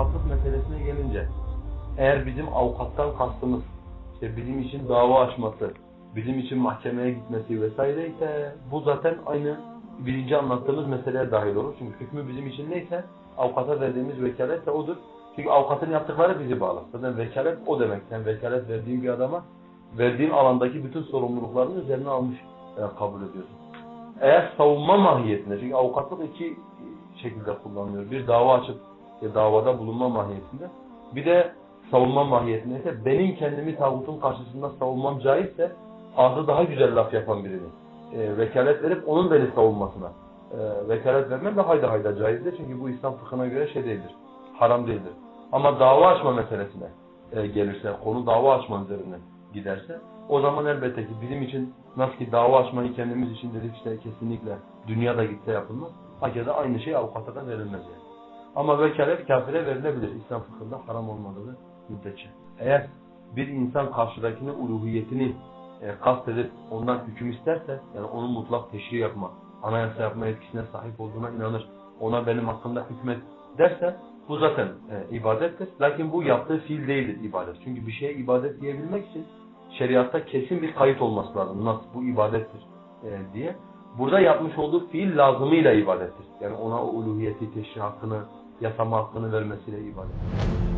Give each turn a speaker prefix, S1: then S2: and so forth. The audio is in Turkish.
S1: avukatlık meselesine gelince eğer bizim avukattan kastımız işte bizim için dava açması, bizim için mahkemeye gitmesi vesaire ise bu zaten aynı birinci anlattığımız meseleye dahil olur. Çünkü hükmü bizim için neyse avukata verdiğimiz vekalet de odur. Çünkü avukatın yaptıkları bizi bağlar. Zaten vekalet o demek. Sen vekalet verdiğin bir adama verdiğin alandaki bütün sorumluluklarını üzerine almış e, kabul ediyorsun. Eğer savunma mahiyetinde, çünkü avukatlık iki şekilde kullanılıyor. Bir dava açıp e, davada bulunma mahiyetinde. Bir de savunma mahiyetinde ise benim kendimi tağutun karşısında savunmam caizse ağzı daha güzel laf yapan birini e, vekalet verip onun beni savunmasına e, vekalet vermem de hayda hayda caizdir. Çünkü bu İslam fıkhına göre şey değildir. Haram değildir. Ama dava açma meselesine e, gelirse, konu dava açma üzerine giderse o zaman elbette ki bizim için nasıl ki dava açmayı kendimiz için dedik işte kesinlikle dünyada gitse yapılmaz. Hakeza aynı şey avukata da verilmez yani. Ama vekalet kafire verilebilir. İslam fıkhında haram olmadığı müddetçe. Eğer bir insan karşıdakinin uluhiyetini e, kastedip ondan hüküm isterse, yani onun mutlak teşri yapma, anayasa yapma etkisine sahip olduğuna inanır, ona benim hakkımda hükmet derse bu zaten e, ibadettir. Lakin bu yaptığı fiil değildir ibadet. Çünkü bir şeye ibadet diyebilmek için şeriatta kesin bir kayıt olması lazım. Nasıl bu ibadettir e, diye. Burada yapmış olduğu fiil lazımıyla ibadettir. Yani ona o uluhiyeti, teşri hakkını, yasama hakkını vermesiyle ibadet.